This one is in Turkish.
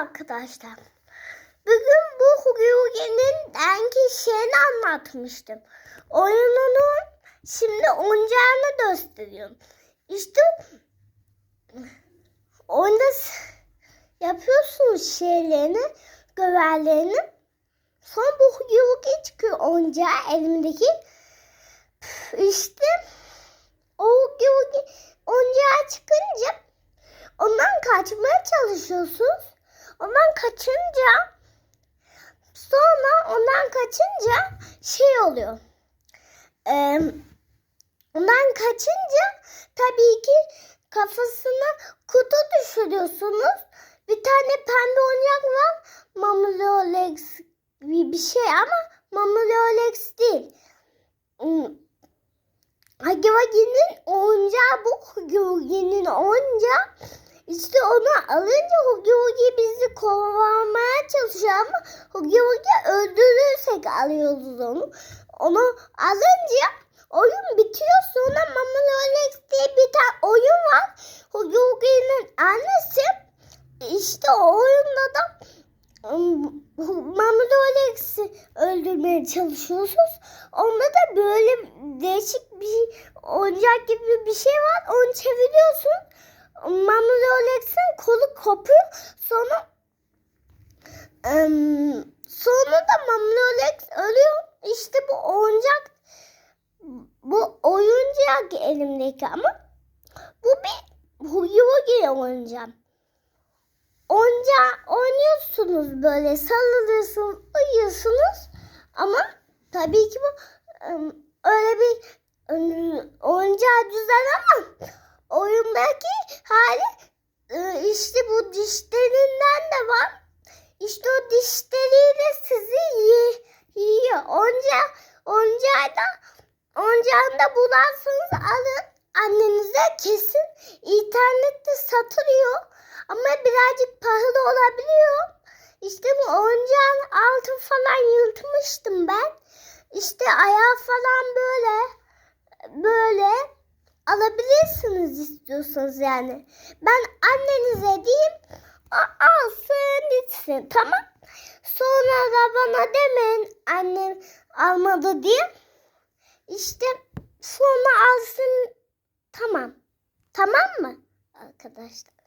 arkadaşlar. Bugün bu Hugi'nin denki şeyini anlatmıştım. Oyununu şimdi oyuncağını gösteriyorum. İşte oyunda s- yapıyorsunuz şeylerini, göverlerini. Sonra bu Hugi çıkıyor oyuncağı elimdeki. İşte o Hugi oyuncağı çıkınca ondan kaçmaya çalışıyorsunuz. Kaçınca sonra ondan kaçınca şey oluyor. Ee, ondan kaçınca tabii ki kafasına kutu düşürüyorsunuz. Bir tane pembe oyuncak var. Mamulolex gibi bir şey ama Mamulolex değil. Hmm. Hagi Vagi'nin oyuncağı bu Hagi Vagi'nin oyuncağı. İşte onu alınca Hugi Hugi bizi kovalamaya çalışıyor ama Hugi Hugi öldürürsek alıyoruz onu. Onu alınca oyun bitiyor sonra Mama Rolex diye bir tane oyun var. Hugi Hugi'nin annesi işte o oyunda da ım, Mama Rolex'i öldürmeye çalışıyorsunuz. Onda da böyle değişik bir oyuncak gibi bir şey var. Onu çeviriyorsun. Kopuyor. Sonra sonra da Mama Rolex ölüyor. İşte bu oyuncak bu oyuncak elimdeki ama bu bir Hugi oyuncak. Oyuncağı oynuyorsunuz böyle sarılıyorsunuz, uyuyorsunuz ama tabii ki bu öyle bir oyuncağı güzel ama oyundaki hali işte bu dişlerinden de var. İşte o dişleriyle sizi yi- yiyor. Onca, oncağı da oncağını bularsanız alın annenize kesin internette satılıyor. Ama birazcık pahalı olabiliyor. İşte bu oyuncağın altı falan yırtmıştım ben. İşte ayağı falan böyle böyle alabilirsiniz istiyorsanız yani. Ben annenize diyeyim o alsın gitsin tamam. Sonra da bana demeyin annem almadı diye. İşte sonra alsın tamam. Tamam mı arkadaşlar?